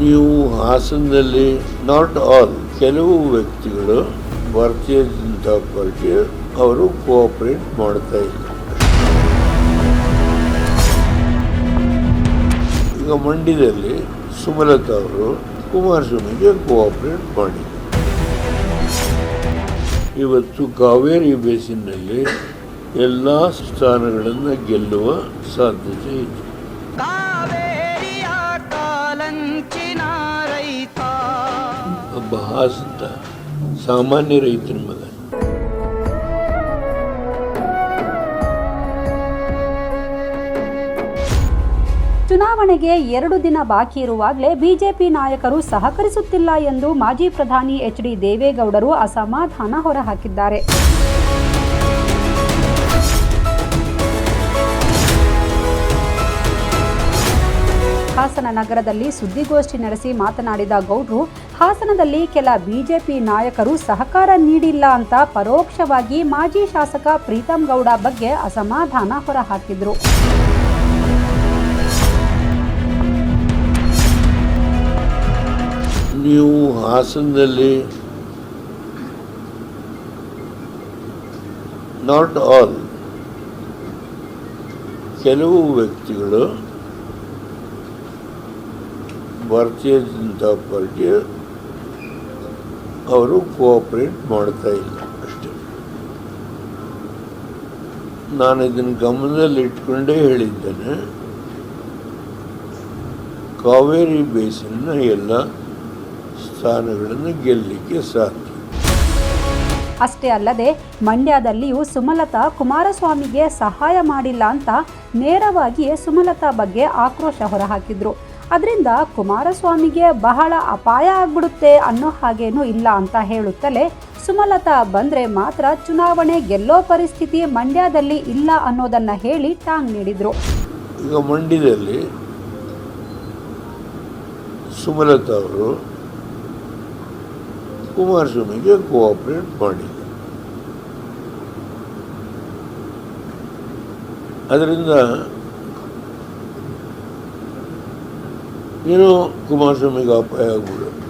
ನೀವು ಹಾಸನದಲ್ಲಿ not all ಕೆಲವು ವ್ಯಕ್ತಿಗಳು ಭಾರತೀಯ ಜನತಾ ಪಾರ್ಟಿ ಅವರು ಕೋಆಪರೇಟ್ ಮಾಡ್ತಾ ಇಲ್ಲ ಈಗ ಮಂಡ್ಯದಲ್ಲಿ ಸುಮಲತಾ ಅವರು ಕುಮಾರಸ್ವಾಮಿಗೆ ಕೋಆಪರೇಟ್ ಮಾಡಿ ಇವತ್ತು ಕಾವೇರಿ ಬೇಸಿನಲ್ಲಿ ಎಲ್ಲ ಸ್ಥಾನಗಳನ್ನು ಗೆಲ್ಲುವ ಸಾಧ್ಯತೆ ಇದೆ. ಒಬ್ಬ ಅಂತ ಸಾಮಾನ್ಯ ರೈತನ ಮಗ. ಚುನಾವಣೆಗೆ ಎರಡು ದಿನ ಬಾಕಿ ಇರುವಾಗಲೇ ಬಿಜೆಪಿ ನಾಯಕರು ಸಹಕರಿಸುತ್ತಿಲ್ಲ ಎಂದು ಮಾಜಿ ಪ್ರಧಾನಿ ಎಚ್ ಡಿ ದೇವೇಗೌಡರು ಅಸಮಾಧಾನ ಹೊರಹಾಕಿದ್ದಾರೆ. ಹಾಸನ ನಗರದಲ್ಲಿ ಸುದ್ದಿಗೋಷ್ಠಿ ನಡೆಸಿ ಮಾತನಾಡಿದ ಗೌಡ್ರು, ಹಾಸನದಲ್ಲಿ ಕೆಲ ಬಿಜೆಪಿ ನಾಯಕರು ಸಹಕಾರ ನೀಡಿಲ್ಲ ಅಂತ ಪರೋಕ್ಷವಾಗಿ ಮಾಜಿ ಶಾಸಕ ಪ್ರೀತಂ ಗೌಡ ಬಗ್ಗೆ ಅಸಮಾಧಾನ ಹೊರಹಾಕಿದ್ರು. ನೀವು ಹಾಸನದಲ್ಲಿ ನಾಟ್ ಆಲ್ ಕೆಲವು ವ್ಯಕ್ತಿಗಳು ಜನತಾ ಪಾರ್ಟಿ ಅವರು ಕೋಆಪ್ರೇಟ್ ಮಾಡ್ತಾ ಇಲ್ಲ ಅಷ್ಟೇ. ನಾನು ಇದನ್ನು ಗಮನದಲ್ಲಿ ಇಟ್ಕೊಂಡೇ ಹೇಳಿದ್ದೇನೆ. ಕಾವೇರಿ ಬೇಸಿನ ಎಲ್ಲ ಸ್ಥಾನಗಳನ್ನು ಗೆಲ್ಲಲಿಕ್ಕೆ ಸಾಧ್ಯ. ಅಷ್ಟೇ ಅಲ್ಲದೆ ಮಂಡ್ಯದಲ್ಲಿಯೂ ಸುಮಲತಾ ಕುಮಾರಸ್ವಾಮಿಗೆ ಸಹಾಯ ಮಾಡಿಲ್ಲ ಅಂತ ನೇರವಾಗಿಯೇ ಸುಮಲತಾ ಬಗ್ಗೆ ಆಕ್ರೋಶ ಹೊರಹಾಕಿದ್ರು. ಅದರಿಂದ ಕುಮಾರಸ್ವಾಮಿಗೆ ಬಹಳ ಅಪಾಯ ಆಗ್ಬಿಡುತ್ತೆ ಅನ್ನೋ ಹಾಗೇನೂ ಇಲ್ಲ ಅಂತ ಹೇಳುತ್ತಲೇ ಸುಮಲತಾ ಬಂದ್ರೆ ಮಾತ್ರ ಚುನಾವಣೆ ಗೆಲ್ಲೋ ಪರಿಸ್ಥಿತಿ ಮಂಡ್ಯದಲ್ಲಿ ಇಲ್ಲ ಅನ್ನೋದನ್ನ ಹೇಳಿ ಟಾಂಗ್ ನೀಡಿದರು. ಈಗ ಮಂಡ್ಯದಲ್ಲಿ ಸುಮಲತಾ ಅವರು ಕುಮಾರಸ್ವಾಮಿಗೆ ಕೋಆಪರೇಟ್ ಮಾಡಿ ಅದರಿಂದ ಏನೋ ಕುಮಾರಸ್ವಾಮಿಗೆ ಅಪಾಯ ಆಗ್ಬಿಡೋದು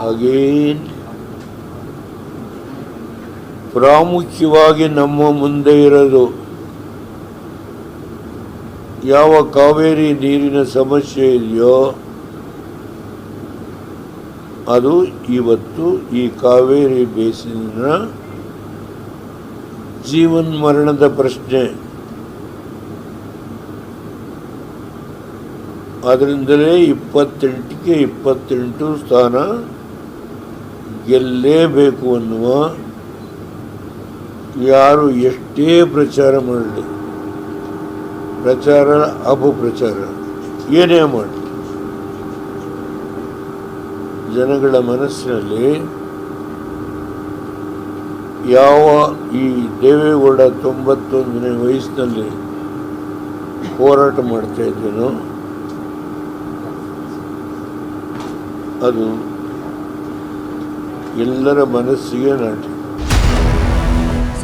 ಹಾಗೇನ್ ಪ್ರಾಮುಖ್ಯವಾಗಿ ನಮ್ಮ ಮುಂದೆ ಇರೋದು ಯಾವ ಕಾವೇರಿ ನೀರಿನ ಸಮಸ್ಯೆ ಇದೆಯೋ ಅದು ಇವತ್ತು ಈ ಕಾವೇರಿ ಬೇಸಿನ ಜೀವನ್ ಮರಣದ ಪ್ರಶ್ನೆ. ಅದರಿಂದಲೇ ಇಪ್ಪತ್ತೆಂಟಕ್ಕೆ ಇಪ್ಪತ್ತೆಂಟು ಸ್ಥಾನ ಗೆಲ್ಲೇಬೇಕು ಅನ್ನುವ ಯಾರು ಎಷ್ಟೇ ಪ್ರಚಾರ ಮಾಡಲಿ. ಪ್ರಚಾರ ಅಪಪ್ರಚಾರ. ಏನೇ ಮಾಡಲಿ. ಜನಗಳ ಮನಸ್ಸಿನಲ್ಲಿ ಯಾವ ಈ ದೇವೇಗೌಡ ತೊಂಬತ್ತೊಂದನೇ ವಯಸ್ಸಿನಲ್ಲಿ ಹೋರಾಟ ಮಾಡ್ತಾ ಇದ್ದೇನೋ ಅದು ಎಲ್ಲರ ಮನಸ್ಸಿಗೆ ನಾಟಿ.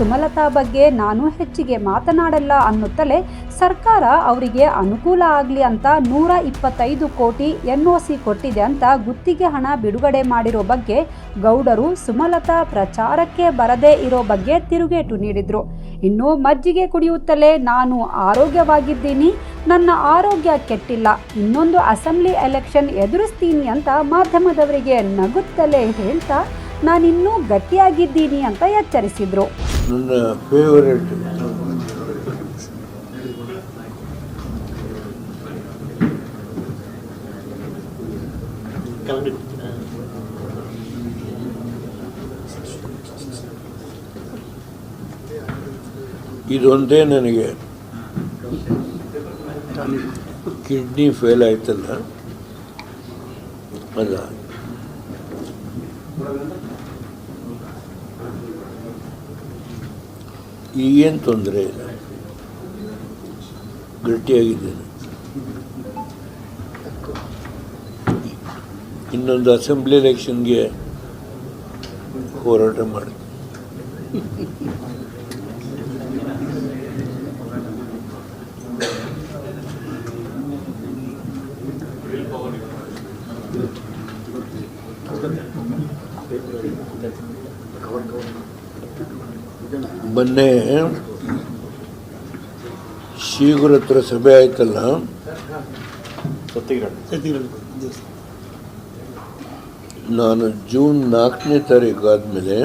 ಸುಮಲತಾ ಬಗ್ಗೆ ನಾನು ಹೆಚ್ಚಿಗೆ ಮಾತನಾಡಲ್ಲ ಅನ್ನುತ್ತಲೇ ಸರ್ಕಾರ ಅವರಿಗೆ ಅನುಕೂಲ ಆಗಲಿ ಅಂತ ನೂರ ಇಪ್ಪತ್ತೈದು ಕೋಟಿ ಎನ್ ಒ ಸಿ ಕೊಟ್ಟಿದೆ ಅಂತ ಗುತ್ತಿಗೆ ಹಣ ಬಿಡುಗಡೆ ಮಾಡಿರೋ ಬಗ್ಗೆ ಗೌಡರು ಸುಮಲತಾ ಪ್ರಚಾರಕ್ಕೆ ಬರದೇ ಇರೋ ಬಗ್ಗೆ ತಿರುಗೇಟು ನೀಡಿದರು. ಇನ್ನು ಮಜ್ಜಿಗೆ ಕುಡಿಯುತ್ತಲೇ ನಾನು ಆರೋಗ್ಯವಾಗಿದ್ದೀನಿ, ನನ್ನ ಆರೋಗ್ಯ ಕೆಟ್ಟಿಲ್ಲ, ಇನ್ನೊಂದು ಅಸೆಂಬ್ಲಿ ಎಲೆಕ್ಷನ್ ಎದುರಿಸ್ತೀನಿ ಅಂತ ಮಾಧ್ಯಮದವರಿಗೆ ನಗುತ್ತಲೇ ಹೇಳ್ತಾ ನಾನಿನ್ನೂ ಗಟ್ಟಿಯಾಗಿದ್ದೀನಿ ಅಂತ ಎಚ್ಚರಿಸಿದ್ರು. ನನ್ನ ಫೇವರೇಟ್ ಇದೊಂದೇ ನನಗೆ ಕಿಡ್ನಿ ಫೇಲ್ ಆಯ್ತಲ್ಲ. ಅಲ್ಲ ಈಗೇನು ತೊಂದರೆ ಇಲ್ಲ. ಗಟ್ಟಿಯಾಗಿದ್ದೇನೆ. ಇನ್ನೊಂದು ಅಸೆಂಬ್ಲಿ ಎಲೆಕ್ಷನ್ಗೆ ಹೋರಾಟ ಮಾಡಿ ಮೊನ್ನೆ ಶೀಘ್ರ ಹತ್ರ ಸಭೆ ಆಯ್ತಲ್ಲ ನಾನು ಜೂನ್ ನಾಲ್ಕನೇ ತಾರೀಕು ಆದಮೇಲೆ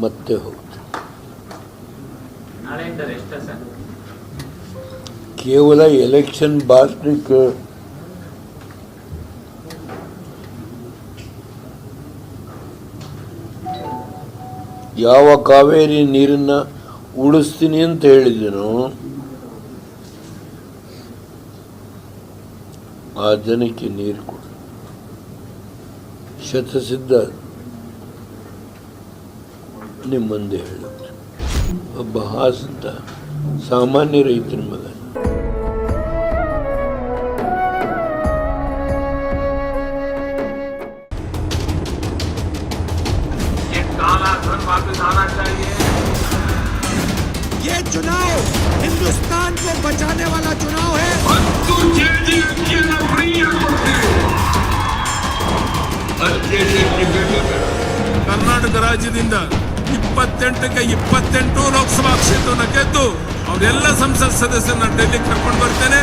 ಮತ್ತೆ ಹೋಗ್ತೀನಿ ಕೇವಲ ಎಲೆಕ್ಷನ್ ಭಾಷಣಕ್ಕೆ ಯಾವ ಕಾವೇರಿ ನೀರನ್ನ ಉಳಿಸ್ತೀನಿ ಅಂತ ಹೇಳಿದನು, ಆ ಜನಕ್ಕೆ ನೀರು ಕೊಡು. ಶತಸಿದ್ಧ ನಿಮ್ಮಂದೆ ಹೇಳ ಒಬ್ಬ ಹಾಸಂತ ಸಾಮಾನ್ಯ ರೈತನ ಮಗ काला धन वापस आना चाहिए ये चुनाव हिंदुस्तान को बचाने वाला चुनाव है ಮತ್ತು ಜೆಡಿಎಸ್ಗೆ ಪ್ರಿಯ ಅಧ್ಯಕ್ಷಕ್ಕೆ ಬೇಡ ಕರ್ನಾಟಕ ರಾಜ್ಯದಿಂದ ಇಪ್ಪತ್ತೆಂಟಕ್ಕೆ ಇಪ್ಪತ್ತೆಂಟು ಲೋಕಸಭಾ ಕ್ಷೇತ್ರನ ಗೆದ್ದು ಅವರೆಲ್ಲ ಸಂಸತ್ ಸದಸ್ಯರನ್ನ ಡೆಲ್ಲಿ ಕರ್ಕೊಂಡು ಬರ್ತೇನೆ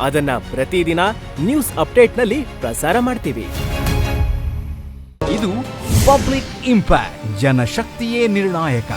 ಅದನ್ನ ಪ್ರತಿದಿನ ನ್ಯೂಸ್ ಅಪ್ಡೇಟ್ನಲ್ಲಿ ಪ್ರಸಾರ ಮಾಡ್ತೀವಿ. ಇದು ಪಬ್ಲಿಕ್ ಇಂಪ್ಯಾಕ್ಟ್ ಜನಶಕ್ತಿಯೇ ನಿರ್ಣಾಯಕ.